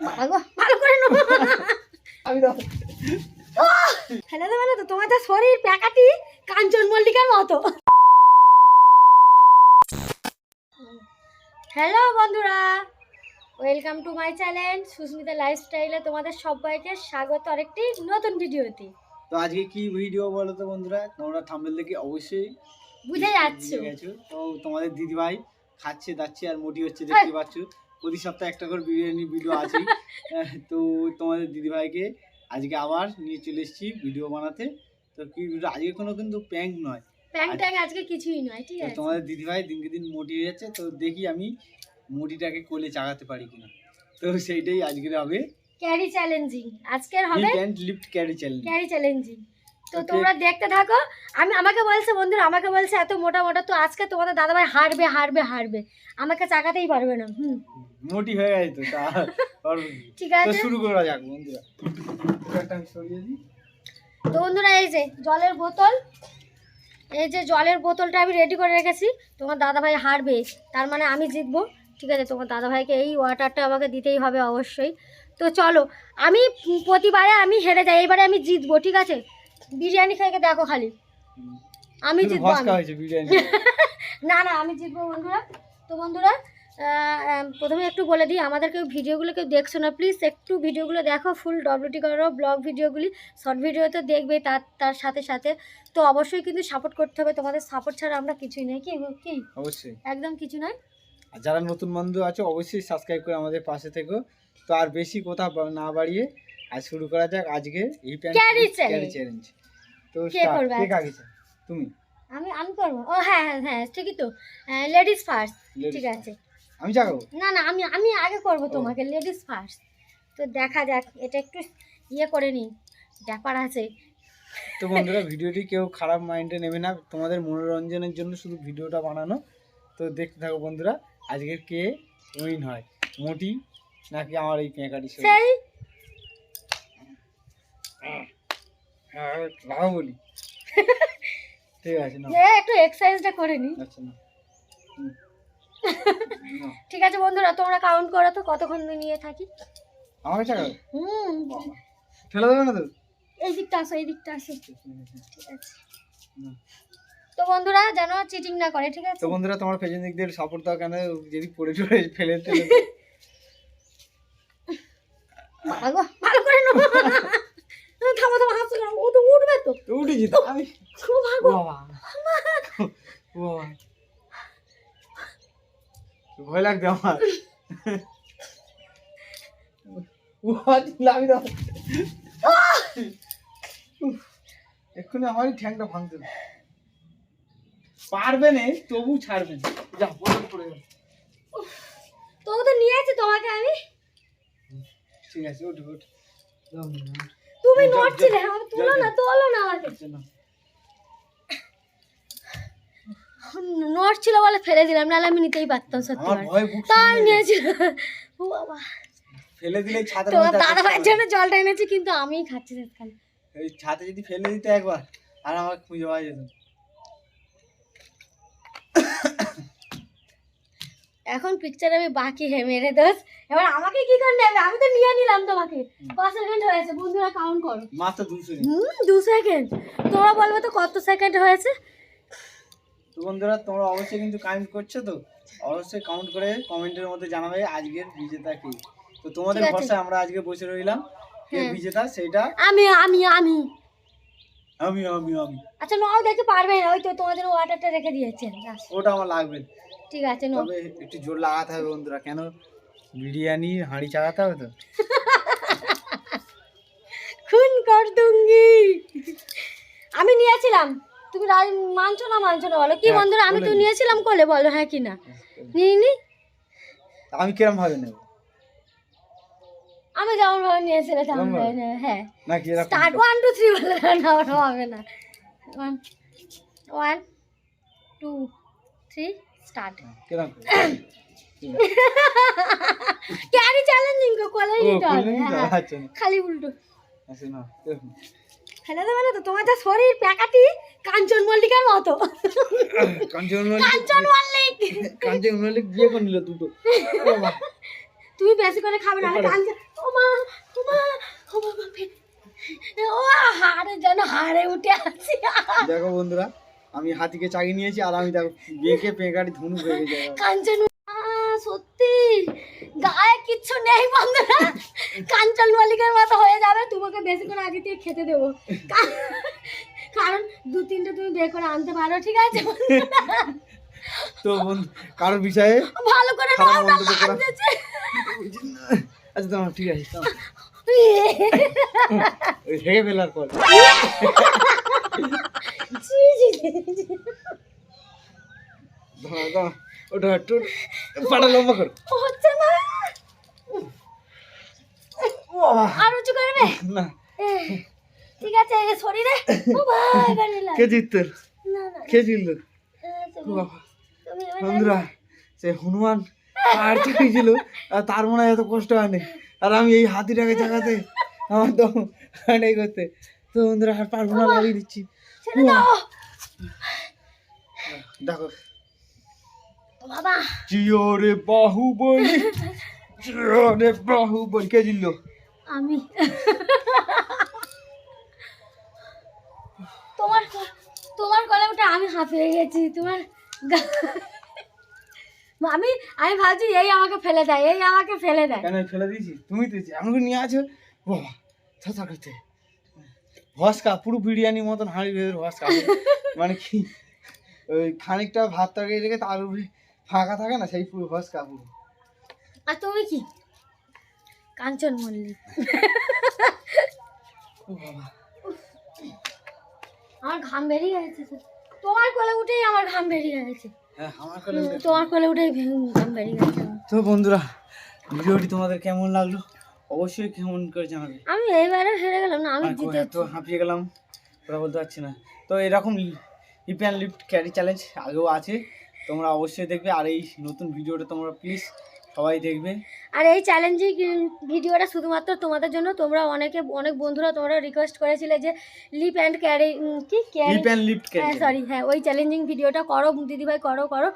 ভালো ভালো করে আমি ফেলে দেবে না তো তোমার তো শরীর প্যাকাটি কাঞ্চন মল্লিকার মতো। হ্যালো বন্ধুরা welcome to my channel Susmita লাইফস্টাইলে তোমাদের সবাইকে স্বাগত আরেকটি নতুন ভিডিওতে। তো আজকে কি ভিডিও বলো তো বন্ধুরা? তোমরা থাম্বেল দেখে অবশ্যই বুঝে যাচ্ছ। তো তোমাদের দিদিভাই খাচ্ছে দাচ্ছে আর মোটি হচ্ছে দেখতে পাচ্ছ। প্রতি সপ্তাহে একটা করে বিরিয়ানি ভিডিও আছে তো তোমাদের দিদিভাইকে আজকে আবার নিয়ে চলে এসেছি ভিডিও বানাতে। তো কি ভিডিও আজকে কোনো কিন্তু প্যাঙ্ক নয়। প্যাং ট্যাং আজকে কিছুই নয় ঠিক আছে? তোমাদের দিদিভাই দিনকে দিন মোটি হয়ে যাচ্ছে তো দেখি আমি মোটিটাকে কোলে চাগাতে পারি কিনা। তো সেইটাই আজকের হবে। ক্যারি চ্যালেঞ্জিং আজকের হবে pant lift carry challenge carry challenging তো তোমরা দেখতে থাকো আমি আমাকে বলছে বন্ধুরা আমাকে বলছে এত মোটা মোটা তো আজকে তোমাদের দাদাভাই হারবে হারবে হারবে। আমাকে চাকাতেই পারবে না হুম। মোটি হয়ে গেছে তো আর ঠিক আছে। শুরু করা যাক বন্ধুরা। তো বন্ধুরা এই যে জলের বোতল এই যে জলের বোতলটা আমি রেডি করে রেখেছি। তোমার দাদাভাই হারবে তার মানে আমি জিতবো। ঠিক আছে তোমার দাদাভাইকে এই ওয়াটারটা আমাকে দিতেই হবে অবশ্যই। তো চলো আমি প্রতিবারে আমি হেরে যাই এবারে আমি জিতবো ঠিক আছে? বিরিয়ানি খেয়ে দেখো খালি। আমি জিতবো। না না আমি জিতবো বন্ধুরা। তো বন্ধুরা প্রথমে একটু বলে দিই আমাদের কেউ ভিডিওগুলো কেউ দেখছ না প্লিজ একটু ভিডিওগুলো দেখো ফুল ডব্লিউটি করো ব্লগ ভিডিওগুলি শর্ট ভিডিও তো দেখবে তার তার সাথে সাথে। তো অবশ্যই কিন্তু সাপোর্ট করতে হবে তোমাদের সাপোর্ট ছাড়া আমরা কিছুই নয় কি কি? অবশ্যই। একদম কিছু নয় আর যারা নতুন বন্ধু আছে অবশ্যই সাবস্ক্রাইব করে আমাদের পাশে থেকো। তো আর বেশি কথা না বাড়িয়ে আজ শুরু করা যাক আজকে এই ক্যারি চ্যালেঞ্জ তো কে করবে? আগে তুমি। আমি আমি করব? ও হ্যাঁ হ্যাঁ হ্যাঁ ঠিকই তো। লেডিস ফার্স্ট ঠিক আছে। আমি চাগাবো না না আমি আমি আগে করব তোমাকে লেডিস ফার্স্ট তো দেখা যাক এটা একটু ইয়ে করে নিই ব্যাপার আছে। তো বন্ধুরা ভিডিওটি কেউ খারাপ মাইন্ডে নেবে না। তোমাদের মনোরঞ্জনের জন্য শুধু ভিডিওটা বানানো। তো দেখতে থাকো বন্ধুরা আজকের কে উইন হয়? মোটি নাকি আমার এই পেঁকাটি সেই? হ্যাঁ, লাগাও বলি। ঠিক আছে না একটু এক্সারসাইজটা করে নিই আচ্ছা না। ঠিক আছে বন্ধুরা তোমরা কাউন্ট করো তো কতক্ষণ নিয়ে থাকি? আমাকে চাকাও হুম ফেলে দেবে না তো? এই দিকটা আসো এই দিকটা আসো। ঠিক আছে তো বন্ধুরা যেন চিটিং না করে ঠিক আছে? তো বন্ধুরা তোমার পেছন দিক দিয়ে সাপোর্ট দাও কেন? যদি পড়ে চড়ে ফেলে টেলে ভালো ভালো করে নেব থামো থামো হাসছো কেন? ও তো উঠবে তো। উঠে যেত আমি খুব ও ভাগো। বাবা। বাবা। ভয় লাগছে আমার। এক্ষুনি আমারই ঠ্যাংটা ভাঙতে পারবে না তবু ছাড়বে না। যা পড়ে পড়ে যাও তো ও তো নিয়েছি তোমাকে আমি। ঠিক আছে ওঠ ওঠ। তুমি নড়ছিলে তুলো না। তোলো না আমাকে। আচ্ছা, না। নড়ছিল বলে ফেলে দিলাম নাহলে আমি নিতেই পারতাম সত্যি আমার তাই শুকিয়ে ও বাবা। ফেলে দিলে দাদা ভাইয়ের জন্য জলটা এনেছি কিন্তু আমিই খাচ্ছি যাবে। এই ছাদে যদি ফেলে দিতে একবার আর আমাকে খুঁজে পাওয়া যেত এখন পিকচার আমি বাকি হে মেরে দোষ। এবার আমাকে কি করে নেবে আমি তো নিয়ে নিলাম তোমাকে। কত সেকেন্ড হয়েছে? বন্ধুরা কাউন্ট করো। মাত্র দুশো হুম দু সেকেন্ড তোমরা বলবে তো কত সেকেন্ড হয়েছে? তো বন্ধুরা তোমরা অবশ্যই কিন্তু কাউন্ট করছ তো? অবশ্যই কাউন্ট করে কমেন্টের মধ্যে জানাবে আজকের বিজেতা কে। তো তোমাদের। ভরসায় আমরা আজকে বসে রইলাম। কে হ্যাঁ। বিজেতা? সেটা? আমি আমি আমি। আমি আমি আমি। আচ্ছা নাও দেখতে পারবে না ওই তো জন্য ওয়াটারটা রেখে দিয়েছেন ওটা আমার লাগবে। ঠিক আছে নাও। তবে একটু জোর লাগাতে হবে বন্ধুরা কেন? বিরিয়ানি হাঁড়ি চালাতে হবে তো? খুন কর দুঙ্গি। আমি নিয়েছিলাম। তুমি মানছো না মানছো না বলো? কি হ্যাঁ, বন্ধুরা আমি তো নিয়েছিলাম কোলে বলো হ্যাঁ কি না? নিই নি। আমি কিরম ভাবে নেব? আমি যেমন ভাবে নিয়েছিলাম তেমন ভাবে? নেবে, হ্যাঁ। স্টার্ট ওয়ান টু থ্রি বলে না ওটা হবে না। One one two three start কিরম ক্যারি চ্যালেঞ্জিং কো কোলে নিতে হবে? হ্যাঁ। আচ্ছা। খালি উল্টো। আচ্ছা না এরকম। ফেলে দেবে না তো তোমার তো শরীর প্যাকাটি কাঞ্চন মল্লিকার মতো। কাঞ্চন মল্লিক কাঞ্চন মল্লিক। কাঞ্চন মল্লিক বিয়ে করে নিল দুটো। তুমি বেশি করে খাবে না কাঞ্চন ও ও বাবা হাড়ে যেন হাড়ে উঠে আসি দেখো বন্ধুরা আমি হাতিকে চাগিয়ে নিয়েছি আর আমি দেখো বেঁকে পেঁকাটি ধুনু হয়ে গেছে। কাঞ্চন কিচ্ছু নেই বন্ধুরা। কাঞ্চন মল্লিকের মতো হয়ে যাবে তোমাকে বেশি করে আগে থেকে খেতে দেবো। কারণ দু তিনটে তুমি বের করে আনতে পারো ঠিক আছে তো বন্ধু কারোর বিষয়ে ভালো করে নাও না আচ্ছা তোমার ঠিক আছে হেগে ফেলার পর। দাঁড়া ওটা একটু পাটা লম্বা কর। হচ্ছে না। আর উঁচু করবে না। ঠিক আছে এ শরীরে ও ভাই কে কে জিতল? বন্ধুরা সে হনুমান আর চাইছিল আর তার মনে হয় এত কষ্ট হয়নি। আর আমি এই হাতিটাকে চাকাতে আমার তো এই করতে। তো বন্ধুরা আর পারব না লাগিয়ে দিচ্ছি। দেখো। বাবা। জিও রে বাহুবলি জিও রে বাহুবলি। কে জিতলো? আমি। তোমার তোমার গলা ওটা আমি হাঁপিয়ে গেছি তোমার আমি আমি ভাবছি এই আমাকে ফেলে দেয় এই আমাকে ফেলে দেয়। কেন ফেলে দিয়েছি? তুমি তো আমাকে নিয়ে আছো? বাবা ছাতা করতে ভসকা পুরো বিরিয়ানির মতন হাঁড়ি ভেতর ভসকা। মানে কি? ওই খানিকটা ভাত তরকারি রেখে তার উপরে ফাঁকা থাকে না সেই পুরো ভসকা পুরো। আর তুমি কি? কাঞ্চন মল্লিক। আমার ঘাম বেরিয়ে গেছে তোমার কোলে উঠেই আমার ঘাম বেরিয়ে গেছে। হ্যাঁ তোমার কোলে উঠেই ঘাম বেরিয়ে গেছে। তো বন্ধুরা ভিডিওটি তোমাদের কেমন লাগল? অবশ্যই কেমন করে জানাবে। আমি এইবারে হেরে গেলাম না আমি জিতে এত হাঁপিয়ে গেলাম ওরা বলতে পারছি না। তো এরকম leap and lift carry challenge আগেও আছে তোমরা অবশ্যই দেখবে। আর এই নতুন ভিডিওটা তোমরা প্লিজ সবাই দেখবে। আর এই চ্যালেঞ্জিং ভিডিওটা শুধুমাত্র তোমাদের জন্য তোমরা অনেকে অনেক বন্ধুরা তোমরা রিকোয়েস্ট করেছিলে যে লিপ অ্যান্ড ক্যারি কি carry leap and lift carry sorry হ্যাঁ ওই চ্যালেঞ্জিং ভিডিওটা করো দিদিভাই করো করো।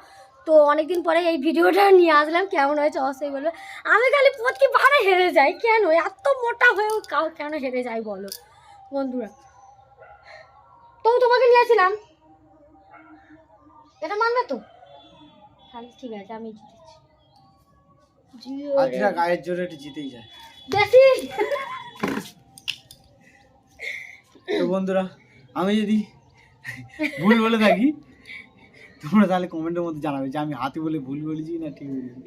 তো অনেকদিন পরে এই ভিডিওটা নিয়ে আসলাম কেমন হয়েছে অবশ্যই বলবে। আমি খালি প্রতিবারে হেরে যাই কেন? এত মোটা হয়েও কাউ কেন হেরে যাই বলো বন্ধুরা? তো তোমাকে নিয়েছিলাম এটা মানবে তো? তাহলে ঠিক আছে আমি গায়ের জোরে একটু জিতেই যায়। বেশি? তো বন্ধুরা আমি যদি ভুল বলে থাকি তোমরা তাহলে কমেন্টের মধ্যে জানাবে যে আমি হাতি বলে ভুল বলেছি না ঠিক বলেছি।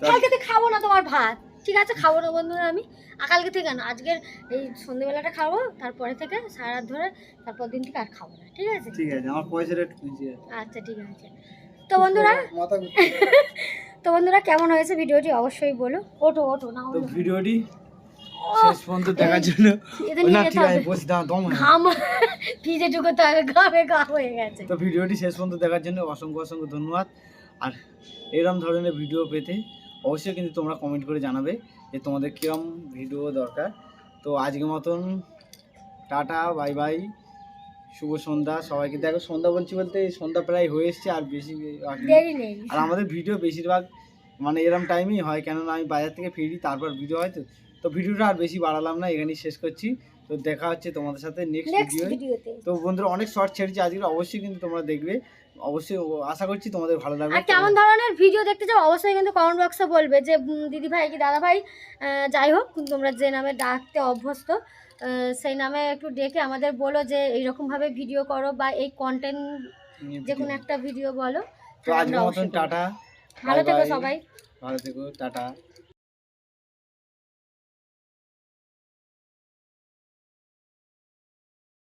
তা- কালকে থেকে খাব না তোমার ভাত। ঠিক আছে খাব না বন্ধুরা আমি। কালকে থেকে না আজকের এই সন্ধ্যেবেলাটা খাব তারপরে থেকে সারা রাত ধরে তারপর দিন থেকে আর খাব না ঠিক আছে? ঠিক আছে আমার পয়সাটা একটু বেশি আচ্ছা ঠিক আছে। তো বন্ধুরা। তো বন্ধুরা কেমন হয়েছে ভিডিওটি? অবশ্যই বলো। ওঠো ওঠো না তো ভিডিওটি শেষ পর্যন্ত দেখার জন্য। না ঠিক আছে। বসে দাও দম ঘাম ভিজে ঢুকোতে হবে ঘামে গা হয়ে গেছে। তো ভিডিওটি শেষ পর্যন্ত দেখার জন্য অসংখ্য অসংখ্য ধন্যবাদ। আর এরকম ধরনের ভিডিও পেতে অবশ্যই কিন্তু তোমরা কমেন্ট করে জানাবে যে তোমাদের কিরম ভিডিও দরকার। তো আজকের মতন টাটা বাই বাই শুভ সন্ধ্যা সবাইকে দেখো। সন্ধ্যা বলছি বলতে সন্ধ্যা প্রায় হয়ে এসছে আর বেশি আর আমাদের ভিডিও বেশিরভাগ মানে এরম টাইমেই হয় কেননা আমি বাজার থেকে ফিরি তারপর ভিডিও হয় তো। তো ভিডিওটা আর বেশি বাড়ালাম না এখানেই শেষ করছি। তো দেখা হচ্ছে তোমাদের সাথে নেক্সট ভিডিও তো বন্ধুরা অনেক শর্ট ছেড়েছি আজকে অবশ্যই কিন্তু তোমরা দেখবে। অবশ্যই আশা করছি তোমাদের ভালো লাগবে। আর কেমন ধরনের ভিডিও দেখতে চাও অবশ্যই কিন্তু কমেন্ট বক্সে বলবে যে দিদি ভাই কি দাদা ভাই যাই হোক তোমরা যে নামে ডাকতে অভ্যস্ত সেই নামে একটু ডেকে আমাদের বলো যে এইরকমভাবে ভিডিও করো বা এই কন্টেন্ট যে কোনো একটা ভিডিও বলো। তো আজকের মতন টাটা। ভালো থেকো সবাই। ভালো থেকো টাটা।